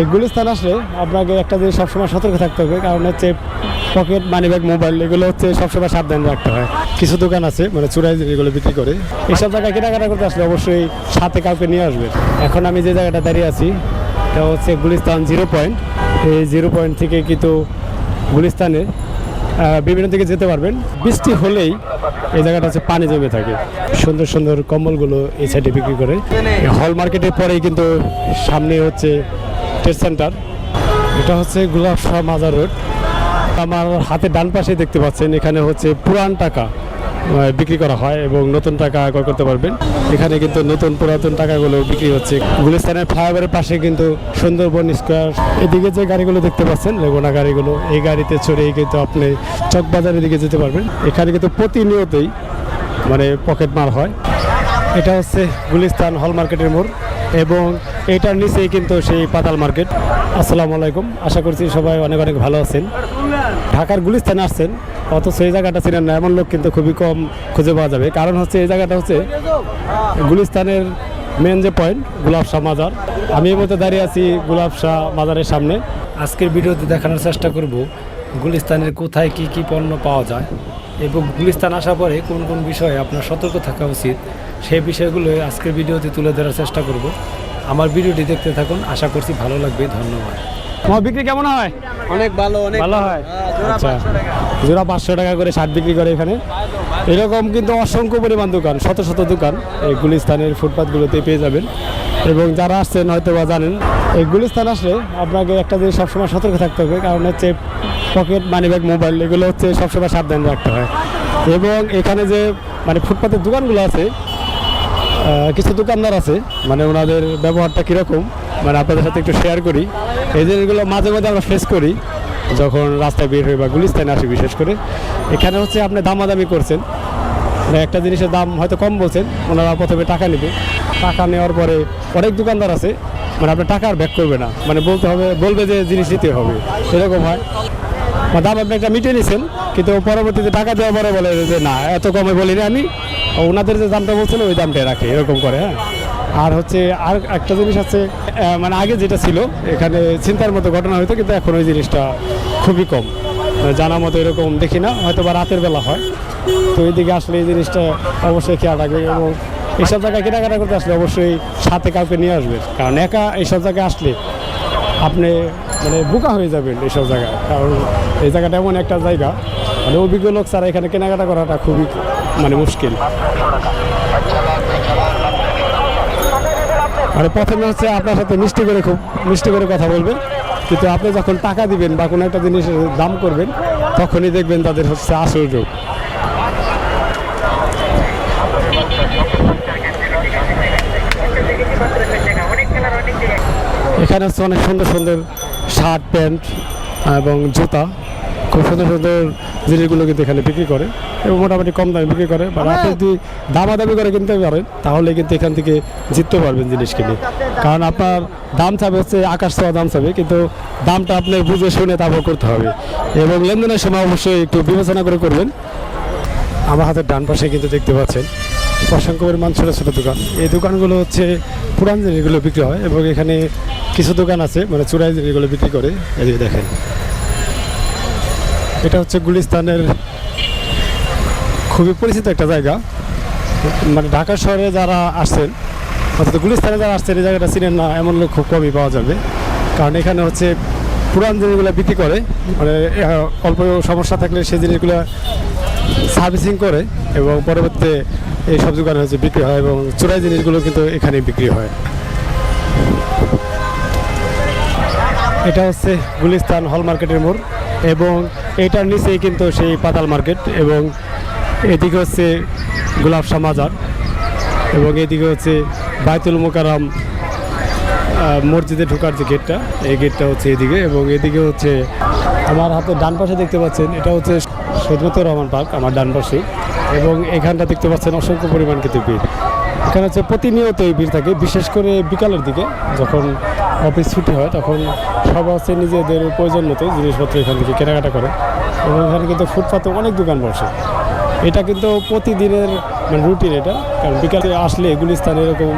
এই গুলিস্তান আসলে আপনাকে একটা জিনিস সবসময় সতর্ক থাকতে হবে, কারণ হচ্ছে পকেট মানি ব্যাগ মোবাইল, এগুলো হচ্ছে সবসময় সাবধান রাখতে হয়। কিছু দোকান আছে মানে চুরাই এগুলো বিক্রি করে। এইসব জায়গায় কেনাকাটা করতে আসলে অবশ্যই সাথে কাউকে নিয়ে আসবেন এখন আমি যে জায়গাটা দাঁড়িয়ে আছি, এটা হচ্ছে গুলিস্তান জিরো পয়েন্ট। এই জিরো পয়েন্ট থেকে কিন্তু গুলিস্তানে বিভিন্ন দিকে যেতে পারবেন। বৃষ্টি হলেই এই জায়গাটা হচ্ছে পানি জমে থাকে। সুন্দর সুন্দর কম্বলগুলো এই সাইডে বিক্রি করে। হল মার্কেটের পরেই কিন্তু সামনে হচ্ছে ট্রেড সেন্টার এটা হচ্ছে গোলাপ শাহ মাজার রোড। আমার হাতে ডান পাশে দেখতে পাচ্ছেন, এখানে হচ্ছে পুরান টাকা বিক্রি করা হয় এবং নতুন টাকা ক্রয় করতে পারবেন। এখানে কিন্তু নতুন পুরাতন টাকাগুলো বিক্রি হচ্ছে। গুলিস্তানের ফ্লাইওভারের পাশে কিন্তু সুন্দরবন স্কোয়ার এদিকে যে গাড়িগুলো দেখতে পাচ্ছেন, লেগুনা গাড়িগুলো, এই গাড়িতে চড়েই কিন্তু আপনি চকবাজারের দিকে যেতে পারবেন। এখানে কিন্তু প্রতিনিয়তই মানে পকেট মার হয়। এটা হচ্ছে গুলিস্তান হল মার্কেটের মোড়। এবং এটার নিচেই কিন্তু সেই পাতাল মার্কেট। আসসালামু আলাইকুম। আশা করছি সবাই অনেক অনেক ভালো আছেন। ঢাকার গুলিস্তানে আসছেন, অথচ এই জায়গাটা ছিলেন না, এমন লোক কিন্তু খুবই কম খুঁজে পাওয়া যাবে। কারণ হচ্ছে এই জায়গাটা হচ্ছে গুলিস্তানের মেন যে পয়েন্ট শাহ মাজার। আমি এই মধ্যে দাঁড়িয়ে আছি শাহ মাজারের সামনে। আজকের ভিডিওতে দেখানোর চেষ্টা করব, গুলিস্তানের কোথায় কি কি পণ্য পাওয়া যায়। এবং গুলিস্তান আসার পরে কোন কোন বিষয়ে আপনার সতর্ক থাকা উচিত সেই বিষয়গুলো আজকের ভিডিওতে তুলে ধরার চেষ্টা করব। আমার ভিডিওটি দেখতে থাকুন আশা করছি ভালো লাগবে ধন্যবাদ। তোমার বিক্রি কেমন হয়? অনেক ভালো অনেক ভালো হয়? হ্যাঁ, আচ্ছা। 500 জোড়া পাঁচশো টাকা করে শার্ট বিক্রি করে এখানে। এরকম কিন্তু অসংখ্য পরিমাণ দোকান শত শত দোকান এই গুলিস্তানের ফুটপাথগুলোতে পেয়ে যাবেন। এবং যারা আসছেন হয়তো বা জানেন এই গুলিস্তান আসলে আপনাকে একটা জিনিস সবসময় সতর্ক থাকতে হবে কারণ হচ্ছে পকেট মানি ব্যাগ মোবাইল এগুলো হচ্ছে সবসময় সাবধান রাখতে হয়। এবং এখানে যে মানে ফুটপাথের দোকানগুলো আছে কিছু দোকানদার আছে মানে ওনাদের ব্যবহারটা কীরকম মানে আপনাদের সাথে একটু শেয়ার করি। এই জিনিসগুলো মাঝে মাঝে আমরা ফেস করি, যখন রাস্তায় বের হই বা গুলিস্তানে আসি বিশেষ করে। এখানে হচ্ছে আপনি দামাদামি করছেন। মানে একটা জিনিসের দাম হয়তো কম বলছেন, ওনারা প্রথমে টাকা নেবে। টাকা নেওয়ার পরে অনেক দোকানদার আছে মানে আপনার টাকা আর ব্যাক করবে না। মানে বলতে হবে, বলবে যে জিনিস নিতে হবে। এরকম হয়। দাম আপনি একটা মিটিয়ে নিয়েছেন কিন্তু পরবর্তীতে টাকা দেওয়ার পরে বলে যে না, এত কমে বলিনি আমি। ওনাদের যে দামটা বলছিল, ওই দামটাই রাখে, এরকম করে হ্যাঁ। আর হচ্ছে আর একটা জিনিস আছে মানে আগে যেটা ছিল, এখানে চিন্তার মতো ঘটনা হতো কিন্তু এখন ওই জিনিসটা খুবই কম। মানে জানা মতো এরকম দেখি না, হয়তো বা রাতের বেলা হয়। তো এইদিকে আসলে এই জিনিসটা অবশ্যই খেয়াল রাখবে এবং এইসব জায়গায় কেনাকাটা করতে আসলে অবশ্যই সাথে কাউকে নিয়ে আসবে। কারণ একা এইসব জায়গায় আসলে আপনি মানে বোকা হয়ে যাবেন এইসব জায়গায়। কারণ এই জায়গাটা এমন একটা জায়গা মানে অভিজ্ঞ লোক ছাড়া এখানে কেনাকাটা করাটা খুবই মানে মুশকিল। মানে প্রথমে হচ্ছে আপনার সাথে মিষ্টি করে খুব, মিষ্টি করে কথা বলবেন। কিন্তু আপনি যখন টাকা দিবেন বা কোনো একটা জিনিসের দাম করবেন, তখনই দেখবেন তাদের হচ্ছে আসল রূপ। এখানে হচ্ছে অনেক সুন্দর সুন্দর শার্ট প্যান্ট এবং জুতা খুব সুন্দর সুন্দর জিনিসগুলো কিন্তু এখানে বিক্রি করে এবং মোটামুটি কম দামে বিক্রি করে। বা আপনি যদি দামাদামি করে কিনতে পারেন তাহলে কিন্তু এখান থেকে জিততে পারবেন জিনিস কিনে। কারণ আপনার দাম চাবে হচ্ছে আকাশ ছোঁয়া দাম চাবে কিন্তু দামটা আপনি বুঝে শুনে তারপর করতে হবে। এবং লেনদেনের সময় অবশ্যই একটু বিবেচনা করে করবেন। আমার হাতের ডান পাশে কিন্তু দেখতে পাচ্ছেন। অসংখ্য পরিমাণ ছোটো ছোটো দোকান। এই দোকানগুলো হচ্ছে পুরান জিনিসগুলো বিক্রি হয় এবং এখানে কিছু দোকান আছে মানে চুরাই জিনিসগুলো বিক্রি করে। এদিকে দেখেন। এটা হচ্ছে গুলিস্তানের খুবই পরিচিত একটা জায়গা। মানে ঢাকা শহরে যারা আসছেন, অর্থাৎ গুলিস্তানে যারা আসছেন, এই জায়গাটা চিনেন না, এমন লোক খুব কমই পাওয়া যাবে। কারণ এখানে হচ্ছে পুরান জিনিসগুলো বিক্রি করে মানে অল্প সমস্যা থাকলে সেই জিনিসগুলো সার্ভিসিং করে এবং পরবর্তীতে এই সব দোকানে হচ্ছে বিক্রি হয় এবং চোরাই জিনিসগুলো কিন্তু এখানে বিক্রি হয়। এটা হচ্ছে গুলিস্তান হল মার্কেটের মোড় এবং এটার নিচেই কিন্তু সেই পাতাল মার্কেট এবং এদিকে হচ্ছে গোলাপ মাজার এবং এদিকে হচ্ছে বাইতুল মোকারাম মসজিদে ঢোকার যে গেটটা, এই গেটটা হচ্ছে এদিকে এবং এদিকে হচ্ছে আমার হাতে ডান পাশে দেখতে পাচ্ছেন, এটা হচ্ছে সৈয়দমতুর রহমান পার্ক, আমার ডান পাশে এবং এখানটা দেখতে পাচ্ছেন অসংখ্য পরিমাণ কিন্তু ভিড়। এখানে হচ্ছে প্রতিনিয়তই ভিড় থাকে, বিশেষ করে বিকালের দিকে, যখন অফিস ছুটি হয়, তখন সবাই হচ্ছে নিজেদের প্রয়োজন মতো জিনিসপত্র এখান থেকে কেনাকাটা করে এবং এখানে কিন্তু ফুটপাতে অনেক দোকান বসে। এটা কিন্তু প্রতিদিনের মানে রুটিন এটা, কারণ বিকালে আসলে গুলিস্তানে এরকম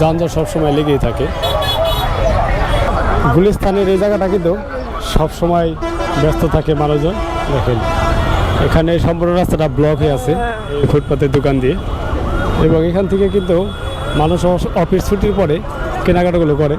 যানজট সবসময় লেগেই থাকে। গুলিস্তানের এই জায়গাটা কিন্তু সবসময় ব্যস্ত থাকে মানুষজন, দেখেন। এখানে সম্পূর্ণ রাস্তাটা ব্লকে আছে, ফুটপাতের দোকান দিয়ে। এবং এখান থেকে কিন্তু মানুষ অফিস ছুটির পরে কেনাকাটাগুলো করে।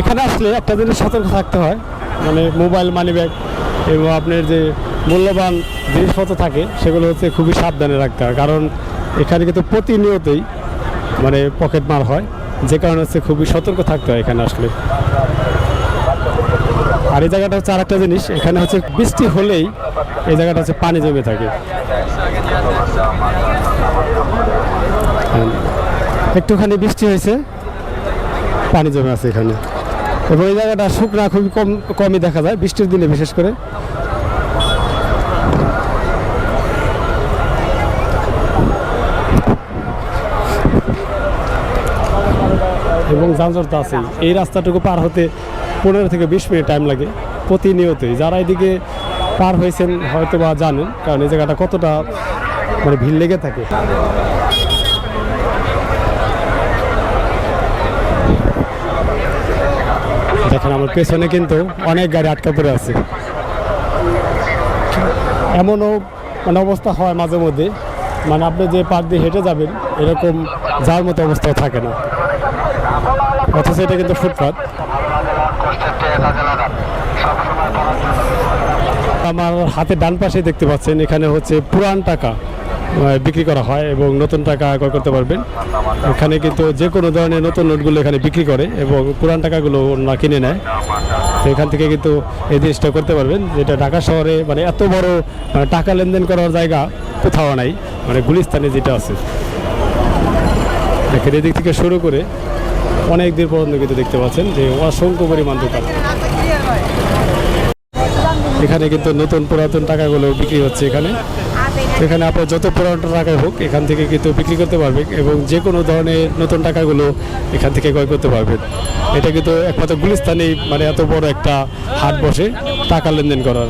এখানে আসলে একটা জিনিস সতর্ক থাকতে হয় মানে মোবাইল মানি ব্যাগ এবং আপনার যে মূল্যবান জিনিসপত্র থাকে, সেগুলো হচ্ছে খুবই সাবধানে রাখতে হয়। কারণ এখানে কিন্তু প্রতিনিয়তই মানে পকেট মার হয়, যে কারণে হচ্ছে খুবই সতর্ক থাকতে হয় এখানে আসলে। আর এই জায়গাটা হচ্ছে আরেকটা জিনিস, এখানে হচ্ছে বৃষ্টি হলেই এই জায়গাটা হচ্ছে পানি জমে থাকে। একটুখানি বৃষ্টি হয়েছে, পানি জমে আছে এখানে। এবং এই জায়গাটা শুকনা, খুবই কম, কমই দেখা যায় বৃষ্টির দিনে বিশেষ করে। এবং যানজট তো আছেই। এই রাস্তাটুকু পার হতে পনেরো থেকে বিশ মিনিট টাইম লাগে প্রতিনিয়তই। যারা এদিকে পার হয়েছেন হয়তো বা জানেন, কারণ এই জায়গাটা কতটা মানে ভিড় লেগে থাকে। দেখেন আমার পেছনে কিন্তু অনেক গাড়ি আটকা পড়ে আছে। এমনও মানে অবস্থা হয় মাঝে মধ্যে। মানে আপনি যে পার দিয়ে হেঁটে যাবেন, এরকম যাওয়ার মতো অবস্থাও থাকে না। অথচ এটা কিন্তু ফুটপাথ আমার হাতে ডান পাশে দেখতে পাচ্ছেন, এখানে হচ্ছে পুরান টাকা বিক্রি করা হয় এবং নতুন টাকা ক্রয় করতে পারবেন। এখানে কিন্তু যে কোনো ধরনের নতুন নোটগুলো এখানে বিক্রি করে এবং পুরান টাকাগুলো ওনারা কিনে নেয়। তো এখান থেকে কিন্তু এই জিনিসটা করতে পারবেন, যেটা ঢাকা শহরে মানে এত বড় টাকা লেনদেন করার জায়গা কোথাও নাই মানে গুলিস্তানে যেটা আছে। দেখেন, এদিক থেকে শুরু করে অনেক দূর পর্যন্ত কিন্তু দেখতে পাচ্ছেন যে অসংখ্য পরিমাণ দোকান। এখানে কিন্তু নতুন পুরাতন টাকাগুলো বিক্রি হচ্ছে এখানে। এখানে আপনার যত পুরাতন টাকাই হোক, এখান থেকে কিন্তু বিক্রি করতে পারবেন এবং যে কোনো ধরনের নতুন টাকাগুলো এখান থেকে ক্রয় করতে পারবেন। এটা কিন্তু একমাত্র গুলিস্তানেই মানে এত বড় একটা হাট বসে টাকা লেনদেন করার।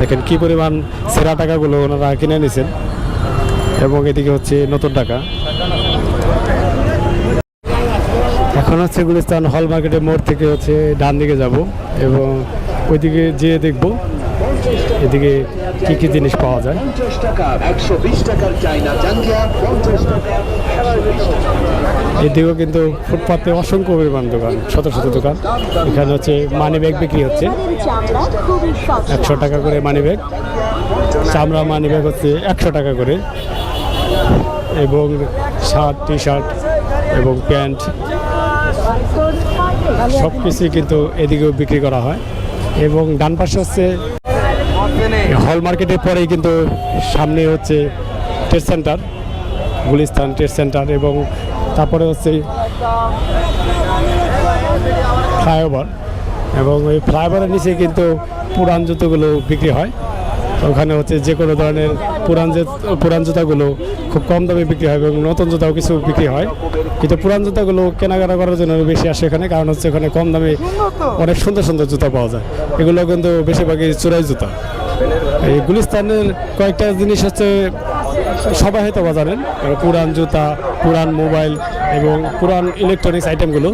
দেখেন কি পরিমাণ সেরা টাকাগুলো ওনারা কিনে নিয়েছেন এবং এদিকে হচ্ছে নতুন টাকা। এখন হচ্ছে গুলিস্তান হল মার্কেটের মোড় থেকে হচ্ছে ডান দিকে যাব এবং ওইদিকে যেয়ে দেখব এদিকে কি কি জিনিস পাওয়া যায়। এদিকেও কিন্তু ফুটপাতে অসংখ্য পরিমাণ দোকান শত শত দোকান। এখানে হচ্ছে মানি ব্যাগ বিক্রি হচ্ছে। একশো টাকা করে মানি ব্যাগ চামড়া মানি ব্যাগ হচ্ছে একশো টাকা করে। এবং শার্ট টি শার্ট এবং প্যান্ট। সব কিছুই কিন্তু এদিকেও বিক্রি করা হয়। এবং ডান পাশে হচ্ছে হল মার্কেটের পরেই কিন্তু সামনে হচ্ছে trade centre Gulistan trade centre এবং তারপরে হচ্ছে ফ্লাইওভার এবং ওই ফ্লাইওভারের নিচে কিন্তু পুরান জুতোগুলো বিক্রি হয়। ওখানে হচ্ছে যে কোনো ধরনের পুরান পুরান জুতাগুলো খুব কম দামে বিক্রি হয় এবং নতুন জুতাও কিছু বিক্রি হয়। কিন্তু পুরান জুতাগুলো কেনাকাটা করার জন্য বেশি আসে এখানে, কারণ হচ্ছে ওখানে কম দামে অনেক সুন্দর সুন্দর জুতা পাওয়া যায়। এগুলো কিন্তু বেশিরভাগই চোরাই জুতা। এই গুলিস্তানের কয়েকটা জিনিস হচ্ছে সবাই হয়তো বা জানেন মানে পুরান জুতা, পুরান মোবাইল এবং পুরান ইলেকট্রনিক্স আইটেমগুলো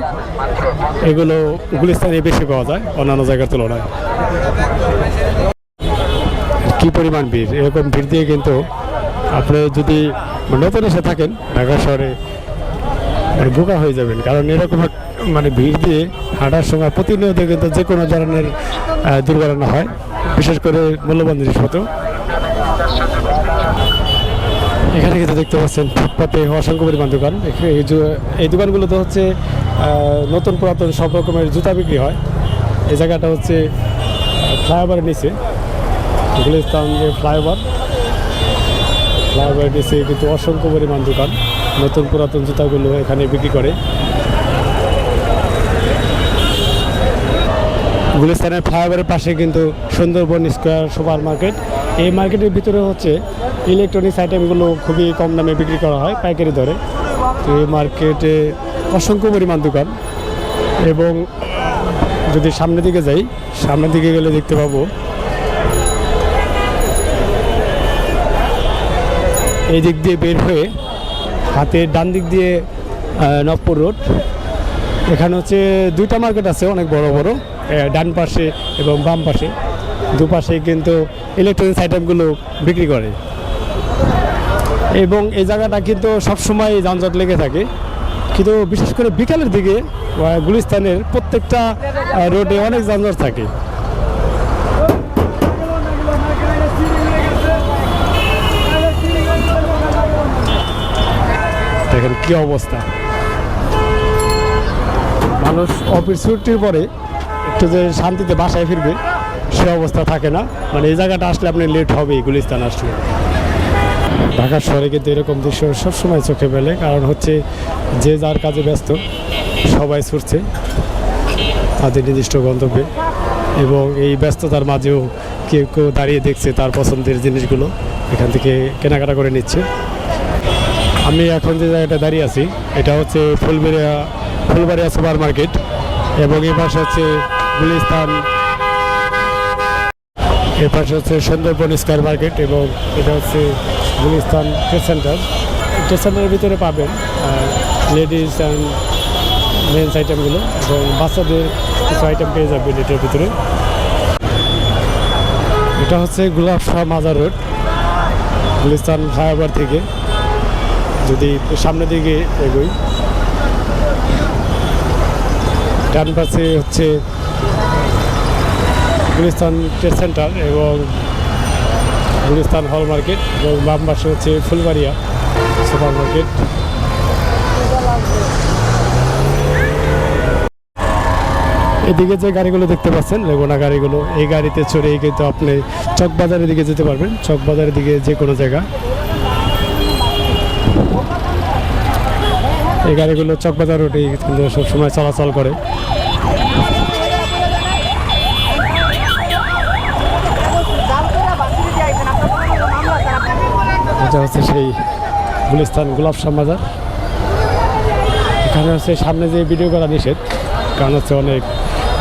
এগুলো গুলিস্তানে বেশি পাওয়া যায় অন্যান্য জায়গার তুলনায়। কি পরিমাণ ভিড়? এরকম ভিড় দিয়ে কিন্তু আপনি যদি নতুন এসে থাকেন, ঢাকা শহরে মানে বোকা হয়ে যাবেন। কারণ এরকম মানে ভিড় দিয়ে হাঁটার সময় প্রতিনিয়ত কিন্তু যে কোনো ধরনের দুর্ঘটনা হয়, বিশেষ করে মূল্যবান জিনিসপত্র। এখানে কিন্তু দেখতে পাচ্ছেন ফুটপাতে অসংখ্য পরিমাণ দোকান। এই দোকানগুলোতে হচ্ছে নতুন পুরাতন সব রকমের জুতা বিক্রি হয়। এই জায়গাটা হচ্ছে ফ্লাইওভারের নিচে। গুলিস্তান যে ফ্লাইওভার। ফ্লাইওভারের নিচে কিন্তু অসংখ্য পরিমাণ দোকান। নতুন পুরাতন জুতাগুলো এখানে বিক্রি করে। গুলিস্তানের ফ্লাইওভারের পাশে কিন্তু সুন্দরবন স্কোয়ার সুপার মার্কেট। এই মার্কেটের ভিতরে হচ্ছে ইলেকট্রনিক্স আইটেমগুলো খুবই কম দামে বিক্রি করা হয় পাইকারি দরে। তো এই মার্কেটে অসংখ্য পরিমাণ দোকান। এবং যদি সামনের দিকে যাই, সামনের দিকে গেলে দেখতে পাবো এই দিক দিয়ে বের হয়ে হাতের ডান দিক দিয়ে নবপুর রোড। এখানে হচ্ছে দুইটা মার্কেট আছে, অনেক বড় বড় ডান পাশে এবং বাম পাশে। দুপাশে কিন্তু ইলেকট্রনিক্স আইটেমগুলো বিক্রি করে। এবং এই জায়গাটা কিন্তু সবসময় যানজট লেগে থাকে। কিন্তু বিশেষ করে বিকালের দিকে গুলিস্তানের প্রত্যেকটা রোডে অনেক যানজট থাকে। দেখেন কি অবস্থা। মানুষ অফিস ছুটির পরে একটু যে শান্তিতে বাসায় ফিরবে, সে অবস্থা থাকে না। মানে এই জায়গাটা আসলে আপনি লেট হবে গুলিস্তান আসলে। ঢাকার শহরে কিন্তু এরকম দৃশ্য সবসময় চোখে পেলে কারণ হচ্ছে যে যার কাজে ব্যস্ত, সবাই ছুটছে তাদের নির্দিষ্ট গন্তব্যে। এবং এই ব্যস্ততার মাঝেও কেউ কেউ দাঁড়িয়ে দেখছে তার পছন্দের জিনিসগুলো, এখান থেকে কেনাকাটা করে নিচ্ছে। আমি এখন যে জায়গাটা দাঁড়িয়ে আছি, এটা হচ্ছে ফুলবেড়িয়া, ফুলবাড়িয়া সুপার মার্কেট এবং এই পাশে হচ্ছে গুলিস্তান। এর পাশে হচ্ছে সুন্দরবন স্কোয়ার মার্কেট এবং এটা হচ্ছে গুলিস্তান ট্রেড সেন্টার। ট্রেড সেন্টারের ভিতরে পাবেন লেডিস অ্যান্ড মেন্স আইটেমগুলো এবং বাচ্চাদের কিছু আইটেম পেয়ে যাবেন এটার ভিতরে। এটা হচ্ছে গুলাব শাহ মাজার রোড, গুলিস্তান ফ্লাইওভার থেকে। যদি সামনের দিকে এগোই। ডান পাশে হচ্ছে গুলিস্তান ট্রেড সেন্টার এবং গুলিস্তান হল মার্কেট এবং বাম পাশে হচ্ছে ফুলবাড়িয়া সুপার মার্কেট। এদিকে যে গাড়িগুলো দেখতে পাচ্ছেন, লেগুনা গাড়িগুলো, এই গাড়িতে চড়েই কিন্তু আপনি চকবাজারের দিকে যেতে পারবেন। চকবাজারের দিকে যে কোনো জায়গা। এই গাড়িগুলো চকবাজার রোডেই কিন্তু সবসময় চলাচল করে। হচ্ছে সেই গুলিস্তান গোলাপ বাজার এখানে হচ্ছে সামনে যে ভিডিও করা নিষেধ, কারণ হচ্ছে অনেক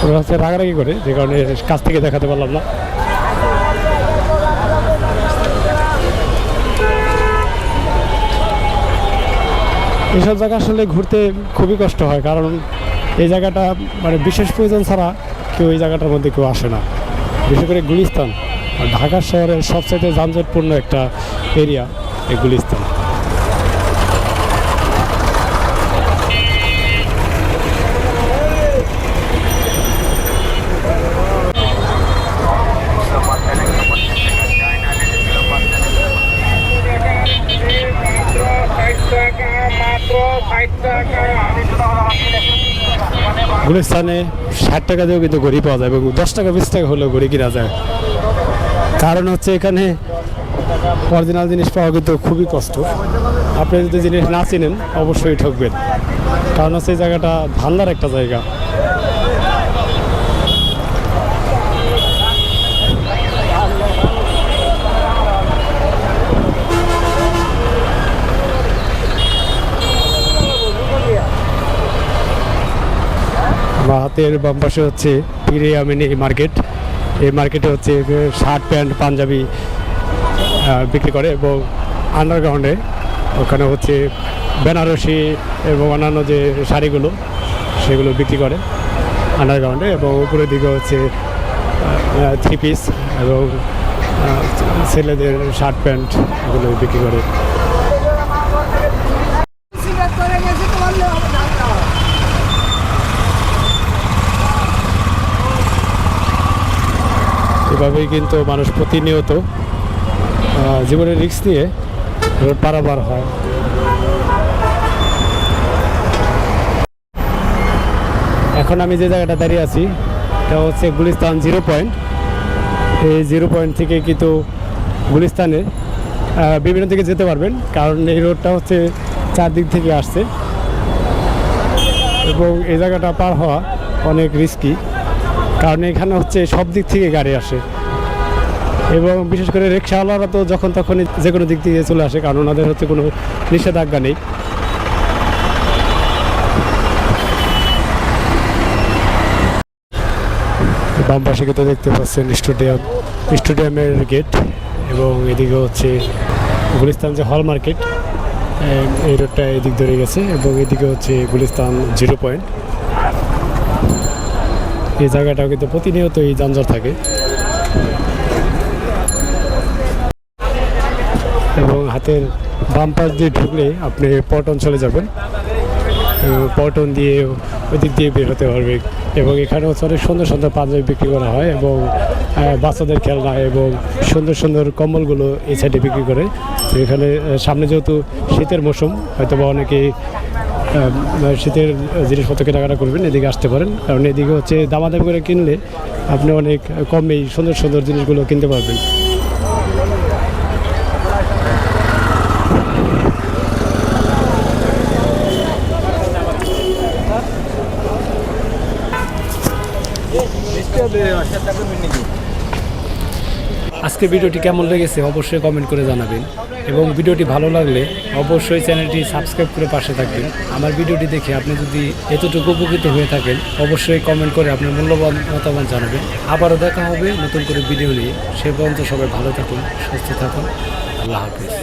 ওরা হচ্ছে রাগারাগি করে, যে কারণে কাছ থেকে দেখাতে পারলাম না। এসব জায়গা আসলে ঘুরতে খুবই কষ্ট হয়, কারণ এই জায়গাটা মানে বিশেষ প্রয়োজন ছাড়া কেউ এই জায়গাটার মধ্যে কেউ আসে না। বিশেষ করে গুলিস্তান। ঢাকা শহরের সবচাইতে যানজটপূর্ণ একটা এরিয়া এই গুলিস্তান। গুলিস্তানে ষাট টাকা দিয়েও কিন্তু ঘড়ি পাওয়া যায় এবং দশ টাকা, বিশ টাকা হলেও ঘড়ি কিনা যায়। কারণ হচ্ছে এখানে অরিজিনাল জিনিস পাওয়া কিন্তু খুবই কষ্ট। আপনি যদি জিনিস না চিনেন, অবশ্যই ঠকবেন। কারণ হচ্ছে এই জায়গাটা ধান্দার একটা জায়গা। আমার হাতের বাম পাশে হচ্ছে পিরে আমিনি মার্কেট। এই মার্কেটে হচ্ছে শার্ট, প্যান্ট, পাঞ্জাবি বিক্রি করে এবং আন্ডারগ্রাউন্ডে ওখানে হচ্ছে বেনারসি এবং অন্যান্য যে শাড়িগুলো, সেগুলো বিক্রি করে আন্ডারগ্রাউন্ডে এবং উপরের দিকে হচ্ছে থ্রি পিস এবং ছেলেদের শার্ট, প্যান্ট এগুলো বিক্রি করে। এভাবেই কিন্তু মানুষ প্রতিনিয়ত জীবনের রিস্ক নিয়ে রোড পারাপার হয়। এখন আমি যে জায়গাটা দাঁড়িয়ে আছি, এটা হচ্ছে গুলিস্তান জিরো পয়েন্ট এই জিরো পয়েন্ট থেকে কিন্তু গুলিস্তানে বিভিন্ন দিকে যেতে পারবেন, কারণ এই রোডটা হচ্ছে চারদিক থেকে আসছে। এবং এই জায়গাটা পার হওয়া অনেক রিস্কি কারণ এখানে হচ্ছে সব দিক থেকে গাড়ি আসে। এবং বিশেষ করে রিক্সাওয়ালারা তো যখন তখনই যে কোনো দিক থেকে চলে আসে, কারণ ওনাদের হচ্ছে কোনো নিষেধাজ্ঞা নেই। বাম পাশে কিন্তু দেখতে পাচ্ছেন স্টেডিয়াম, স্টেডিয়ামের গেট এবং এদিকে হচ্ছে গুলিস্তান যে হল মার্কেট এই রোডটা এদিক ধরে গেছে এবং এদিকে হচ্ছে গুলিস্তান জিরো পয়েন্ট। এই জায়গাটাও কিন্তু প্রতিনিয়ত এই যানজট থাকে। এবং হাতের বাম পাশ দিয়ে ঢুকলে আপনি পটন চলে যাবেন। পটন দিয়ে ওই দিক দিয়ে বের হতে পারবে। এবং এখানে হচ্ছে অনেক সুন্দর সুন্দর পাঞ্জাবি বিক্রি করা হয় এবং বাচ্চাদের খেলনা এবং সুন্দর সুন্দর কম্বলগুলো এই সাইডে বিক্রি করে। এখানে সামনে যেহেতু শীতের মৌসুম হয়তো বা অনেকেই আহ, শীতের জিনিসপত্র কেনাকাটা করবেন, এদিকে আসতে পারেন। কারণ এদিকে হচ্ছে দামাদামি করে কিনলে আপনি অনেক কমেই সুন্দর সুন্দর জিনিসগুলো কিনতে পারবেন। আজকে ভিডিওটি কেমন লেগেছে অবশ্যই কমেন্ট করে জানাবেন। এবং ভিডিওটি ভালো লাগলে অবশ্যই চ্যানেলটি সাবস্ক্রাইব করে পাশে থাকবেন। আমার ভিডিওটি দেখে আপনি যদি এতটুকু উপকৃত হয়ে থাকেন, অবশ্যই কমেন্ট করে আপনার মূল্যবান মতামত জানাবেন। আবারও দেখা হবে নতুন করে ভিডিও নিয়ে। সে পর্যন্ত সবাই ভালো থাকুন, সুস্থ থাকুন। আল্লাহ হাফিজ।